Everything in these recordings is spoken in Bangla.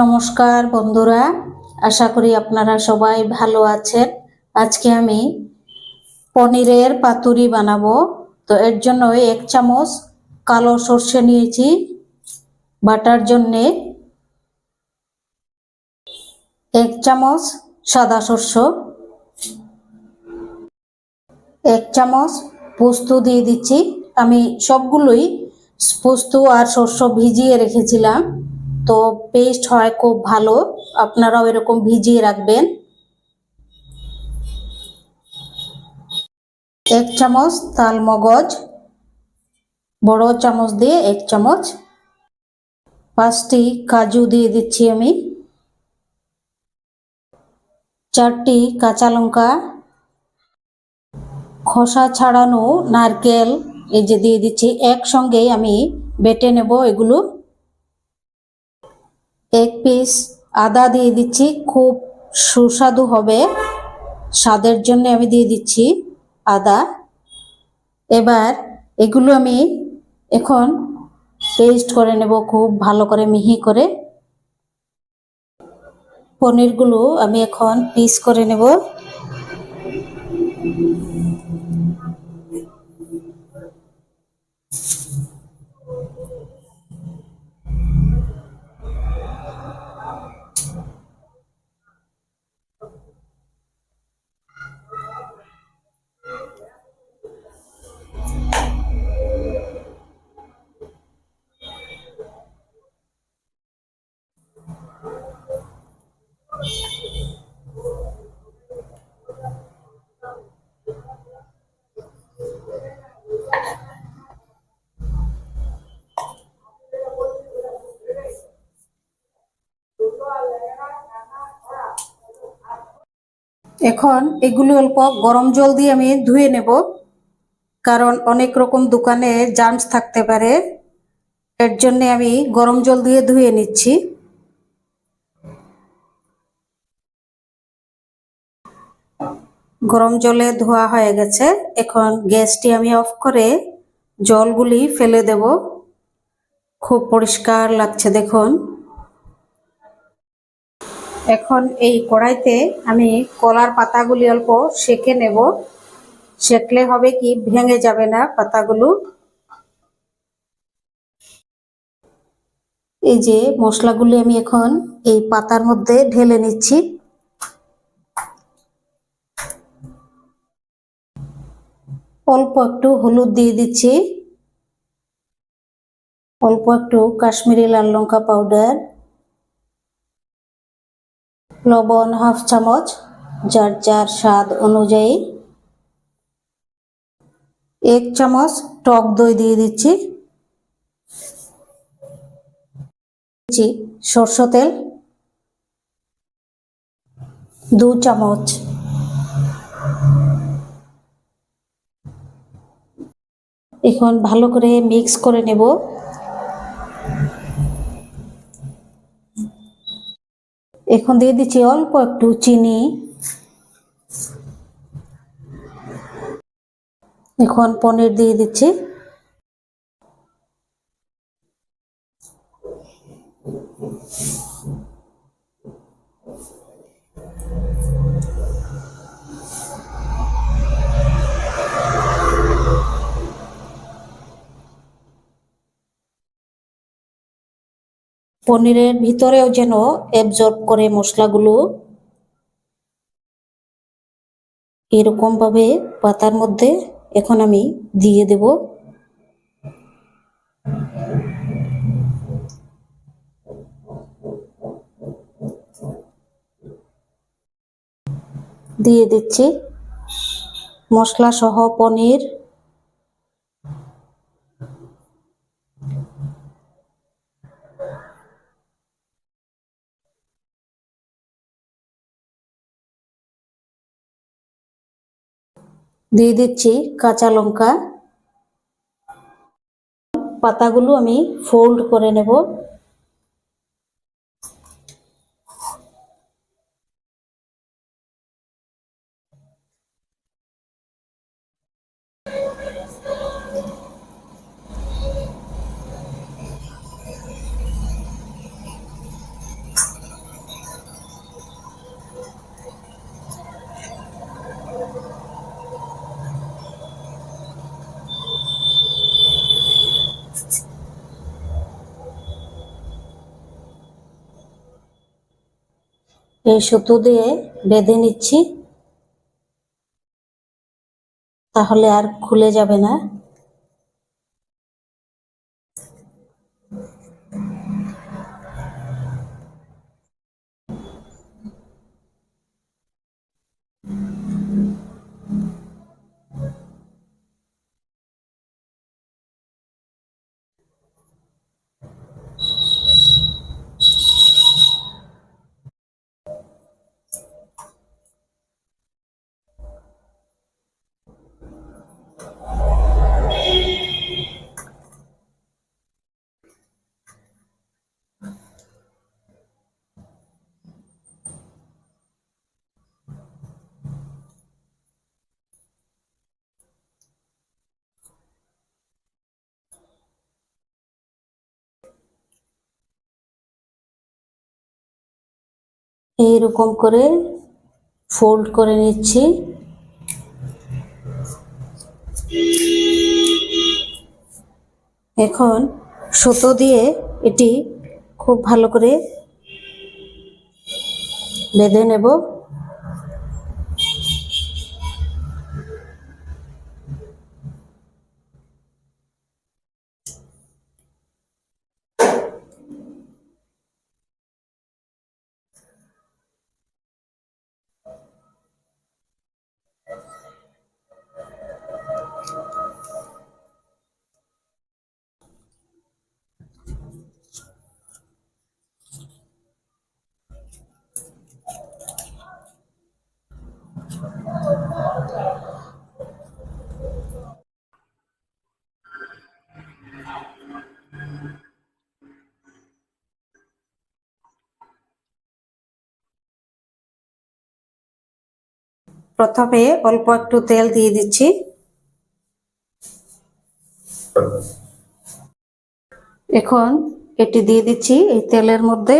নমস্কার বন্ধুরা, আশা করি আপনারা সবাই ভালো আছেন। আজকে আমি পনিরের পাতুরি বানাবো। তো এর জন্য এক চামচ কালো সর্ষে নিয়েছি। বাটার জন্যে এক চামচ সাদা সর্ষ। এক চামচ পোস্ত দিয়ে দিচ্ছি। আমি সবগুলোই পোস্ত আর সর্ষ ভিজিয়ে রেখেছিলাম। তো পেস্ট হয় খুব ভালো। আপনারাও এরকম ভিজিয়ে রাখবেন। এক চামচ তাল মগজ, বড় চামচ দিয়ে এক চামচ। পাঁচটি কাজু দিয়ে দিচ্ছি আমি। চারটি কাঁচা লঙ্কা। খোসা ছাড়ানো নারকেল, এই যে দিয়ে দিচ্ছি। একসঙ্গে আমি বেটে নেব এগুলো। এক পিস আদা দিয়ে দিচ্ছি। খুব সুস্বাদু হবে। স্বাদের জন্য আমি দিয়ে দিচ্ছি আদা। এবার এগুলো আমি এখন পেস্ট করে নেব খুব ভালো করে, মিহি করে। পনিরগুলো আমি এখন পিস করে নেব। এখন এগুলো অল্প গরম জল দিয়ে আমি ধুয়ে নেব, কারণ অনেক রকম দোকানে জার্মস থাকতে পারে। এর জন্য আমি গরম জল দিয়ে ধুয়ে নিচ্ছি। গরম জলে ধোয়া হয়ে গেছে। এখন গ্যাসটি আমি অফ করে জলগুলি ফেলে দেব। খুব পরিষ্কার লাগছে দেখুন। এখন এই কড়াইতে আমি কলার পাতাগুলি অল্প সেকে নেব। সেকলে হবে কি, ভেঙে যাবে না পাতাগুলো। এই যে মশলাগুলি আমি এখন এই পাতার মধ্যে ঢেলে নিচ্ছি। অল্প একটু হলুদ দিয়ে দিচ্ছি। অল্প একটু কাশ্মীরি লাল লঙ্কা পাউডার। লবণ হাফ চামচ, যার যার স্বাদ অনুযায়ী। এক চামচ টক দই দিয়ে দিচ্ছি। দিচ্ছি সরষ তেল। দু চামচ। এখন ভালো করে মিক্স করে নেব। এখন দিয়ে দিচ্ছি অল্প একটু চিনি। এখন পনির দিয়ে দিচ্ছি। পনিরের ভিতরেও যেন অ্যাবজর্ব করে মশলাগুলো এরকম ভাবে পাতার মধ্যে এখন আমি দিয়ে দেব। দিয়ে দিচ্ছি। মশলা সহ পনির দিয়ে দিচ্ছি কাঁচা লঙ্কা। পাতাগুলো আমি ফোল্ড করে নেব। এই সুতো দিয়ে বেঁধে নিচ্ছি। তাহলে আর খুলে যাবে না। এইরকম করে ফোল্ড করে নিচ্ছি। এখন সুতো দিয়ে এটি খুব ভালো করে বেঁধে নেব। প্রথমে অল্প একটু তেল দিয়ে দিচ্ছি। এখন এটি দিয়ে দিচ্ছি এই তেলের মধ্যে।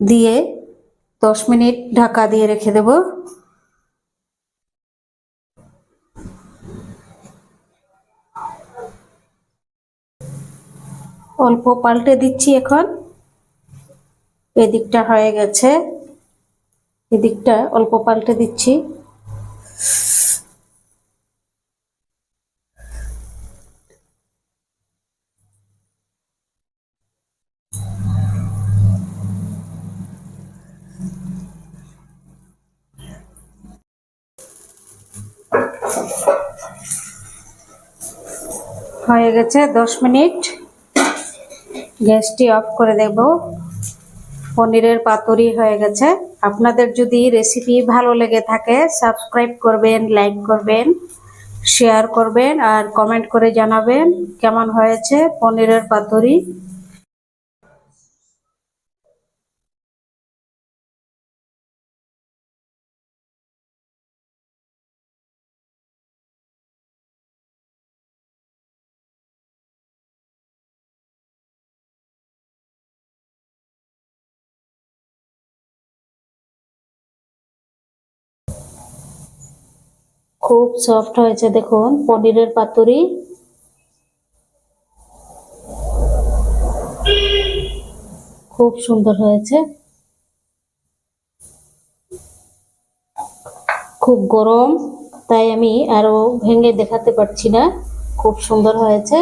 দিয়ে দশ মিনিট ঢাকা দিয়ে রেখে দেব। অল্প পাল্টে দিচ্ছি এখন। এদিকটা হয়ে গেছে। এদিকটা অল্প পাল্টে দিচ্ছি। হয়ে গেছে দশ মিনিট। গ্যাসটি অফ করে দেব পনিরের পাতুরি হয়ে গেছে। আপনাদের যদি রেসিপি ভালো লেগে থাকে সাবস্ক্রাইব করবেন লাইক করবেন শেয়ার করবেন আর কমেন্ট করে জানাবেন কেমন হয়েছে পনিরের পাতুরি। খুব সফট হয়েছে, দেখুন। পনিরের পাতুরি। খুব সুন্দর হয়েছে। খুব গরম, তাই আমি আরও ভেঙে দেখাতে পারছি না। খুব সুন্দর হয়েছে।